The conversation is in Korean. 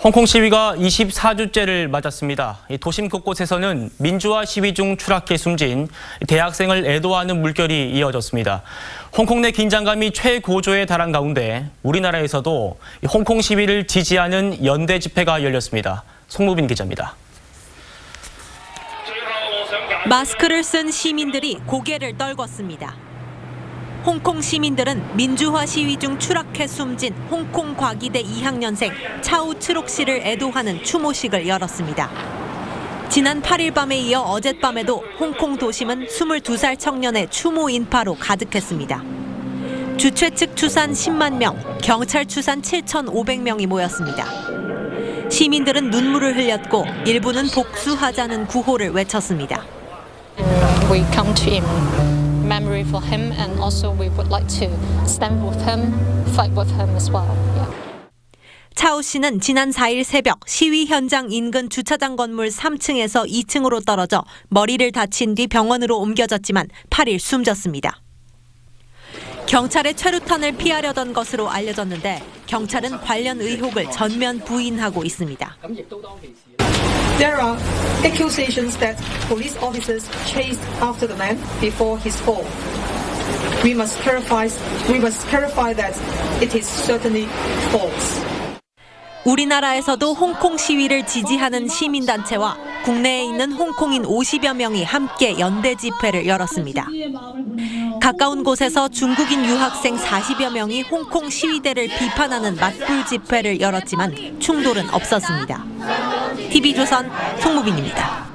홍콩 시위가 24주째를 맞았습니다. 이 도심 곳곳에서는 민주화 시위 중 추락해 숨진 대학생을 애도하는 물결이 이어졌습니다. 홍콩 내 긴장감이 최고조에 달한 가운데 우리나라에서도 이 홍콩 시위를 지지하는 연대 집회가 열렸습니다. 송무빈 기자입니다. 마스크를 쓴 시민들이 고개를 떨궜습니다. 홍콩 시민들은 민주화 시위 중 추락해 숨진 홍콩 과기대 2학년생 차우 트록 씨를 애도하는 추모식을 열었습니다. 지난 8일 밤에 이어 어젯밤에도 홍콩 도심은 22살 청년의 추모 인파로 가득했습니다. 주최 측 추산 10만 명, 경찰 추산 7,500명이 모였습니다. 시민들은 눈물을 흘렸고 일부는 복수하자는 구호를 외쳤습니다. we come to in memory for him and also we would like to stand with him, fight with him as well. Yeah. 차우 씨는 지난 4일 새벽 시위 현장 인근 주차장 건물 3층에서 2층으로 떨어져 머리를 다친 뒤 병원으로 옮겨졌지만 8일 숨졌습니다. 경찰의 최루탄을 피하려던 것으로 알려졌는데 경찰은 관련 의혹을 전면 부인하고 있습니다. There are accusations that police officers chased after the man before his fall. We must clarify, we must clarify that it is certainly false. 우리나라에서도 홍콩 시위를 지지하는 시민단체와 국내에 있는 홍콩인 50여 명이 함께 연대 집회를 열었습니다. 가까운 곳에서 중국인 유학생 40여 명이 홍콩 시위대를 비판하는 맞불 집회를 열었지만 충돌은 없었습니다. TV조선 송무빈입니다.